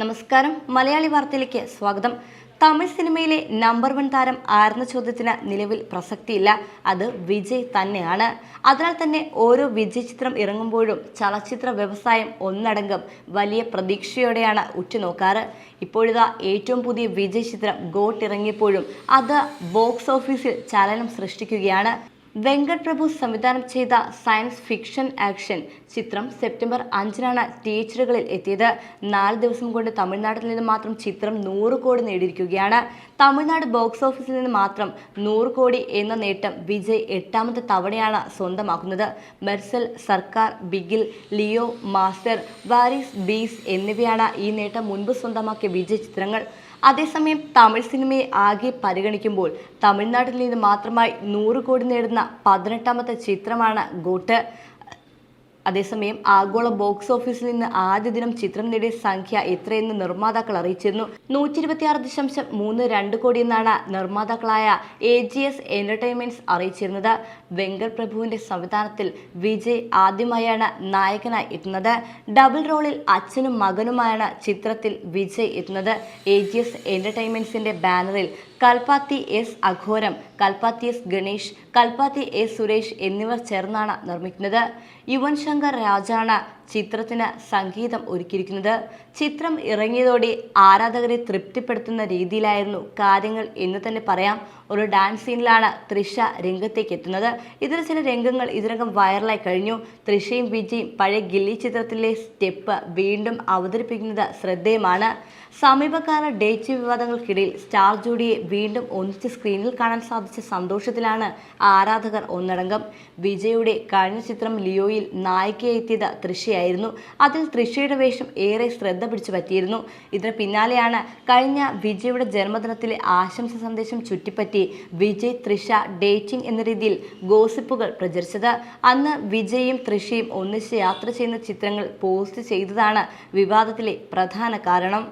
നമസ്കാരം. മലയാളി വാർത്തയിലേക്ക് സ്വാഗതം. തമിഴ് സിനിമയിലെ നമ്പർ വൺ താരം ആരെന്ന ചോദ്യത്തിന് നിലവിൽ പ്രസക്തിയില്ല. അത് വിജയ് തന്നെയാണ്. അതിനാൽ തന്നെ ഓരോ വിജയ് ചിത്രം ഇറങ്ങുമ്പോഴും ചലച്ചിത്ര വ്യവസായം ഒന്നടങ്കം വലിയ പ്രതീക്ഷയോടെയാണ് ഉറ്റുനോക്കാറ്. ഇപ്പോഴിതാ ഏറ്റവും പുതിയ വിജയ് ചിത്രം ഗോട്ട് ഇറങ്ങിയപ്പോഴും അത് ബോക്സ് ഓഫീസിൽ ചലനം സൃഷ്ടിക്കുകയാണ്. വെങ്കട് പ്രഭു സംവിധാനം ചെയ്ത സയൻസ് ഫിക്ഷൻ ആക്ഷൻ ചിത്രം സെപ്റ്റംബർ അഞ്ചിനാണ് തിയേറ്ററുകളിൽ എത്തിയത്. നാല് ദിവസം കൊണ്ട് തമിഴ്നാട്ടിൽ നിന്ന് മാത്രം ചിത്രം നൂറ് കോടി നേടിയിരിക്കുകയാണ്. തമിഴ്നാട് ബോക്സ് ഓഫീസിൽ നിന്ന് മാത്രം നൂറ് കോടി എന്ന നേട്ടം വിജയ് എട്ടാമത്തെ തവണയാണ് സ്വന്തമാക്കുന്നത്. മെർസൽ സർക്കാർ ബിഗിൽ ലിയോ മാസ്റ്റർ വാരിസ് ബീസ് എന്നിവയാണ് ഈ നേട്ടം മുൻപ് സ്വന്തമാക്കിയ വിജയ് ചിത്രങ്ങൾ. അതേസമയം തമിഴ് സിനിമയെ ആകെ പരിഗണിക്കുമ്പോൾ തമിഴ്നാട്ടിൽ നിന്ന് മാത്രമായി നൂറ് കോടി നേടുന്ന പതിനെട്ടാമത്തെ ചിത്രമാണ് ഗോട്ട്. അതേസമയം ആഗോള ബോക്സ് ഓഫീസിൽ നിന്ന് ആദ്യ ദിനം ചിത്രം നേടിയ സംഖ്യ എത്രയെന്ന് നിർമ്മാതാക്കൾ അറിയിച്ചിരുന്നു. നൂറ്റി ഇരുപത്തിയാറ് ദശാംശം മൂന്ന് രണ്ട് കോടി എന്നാണ് നിർമ്മാതാക്കളായ എ ജി എസ് എന്റർടൈൻമെന്റ്സ് അറിയിച്ചിരുന്നത്. വെങ്കർപ്രഭുവിന്റെ സംവിധാനത്തിൽ വിജയ് ആദ്യമായാണ് നായകനായി എത്തുന്നത്. ഡബിൾ റോളിൽ അച്ഛനും മകനുമായാണ് ചിത്രത്തിൽ വിജയ് എത്തുന്നത്. എ ജി എസ് എന്റർടൈൻമെന്റ്സിന്റെ ബാനറിൽ Kalpathi S Aghoram Kalpathi S Ganesh Kalpathi S Suresh എന്നിവർ ചേർന്നാണ് നിർമ്മിക്കുന്നത്. യുവൻ ശങ്കർ രാജാണ് ചിത്രത്തിന് സംഗീതം ഒരുക്കിയിരിക്കുന്നത്. ചിത്രം ഇറങ്ങിയതോടെ ആരാധകരെ തൃപ്തിപ്പെടുത്തുന്ന രീതിയിലായിരുന്നു കാര്യങ്ങൾ എന്ന് തന്നെ പറയാം. ഒരു ഡാൻസ് സീനിലാണ് തൃഷ രംഗത്തേക്ക് എത്തുന്നത്. ഇതിൽ ചില രംഗങ്ങൾ ഇതിനകം വൈറലായി കഴിഞ്ഞു. തൃഷയും വിജയും പഴയ ഗില്ലി ചിത്രത്തിലെ സ്റ്റെപ്പ് വീണ്ടും അവതരിപ്പിക്കുന്നത് ശ്രദ്ധേയമാണ്. സമീപകാല ഡേറ്റ് വിവാദങ്ങൾക്കിടയിൽ സ്റ്റാർ ജോഡിയെ വീണ്ടും ഒന്നിച്ച് സ്ക്രീനിൽ കാണാൻ സാധിച്ച സന്തോഷത്തിലാണ് ആരാധകർ ഒന്നടങ്കം. വിജയുടെ കഴിഞ്ഞ ചിത്രം ലിയോയിൽ നായികയായി എത്തിയത് തൃഷയായിരുന്നു അതിൽ തൃഷയുടെ വേഷം ഏറെ ശ്രദ്ധ പിടിച്ചു പറ്റിയിരുന്നു. ഇതിന് പിന്നാലെയാണ് കഴിഞ്ഞ വിജയുടെ ജന്മദിനത്തിലെ ആശംസ സന്ദേശം ചുറ്റിപ്പറ്റി വിജയ് തൃഷ ഡേറ്റിംഗ് എന്ന രീതിയിൽ ഗോസിപ്പുകൾ പ്രചരിച്ചത്. അന്ന് വിജയും തൃഷയും ഒന്നിച്ച് യാത്ര ചെയ്യുന്ന ചിത്രങ്ങൾ പോസ്റ്റ് ചെയ്തതാണ് വിവാദത്തിലെ പ്രധാന കാരണം.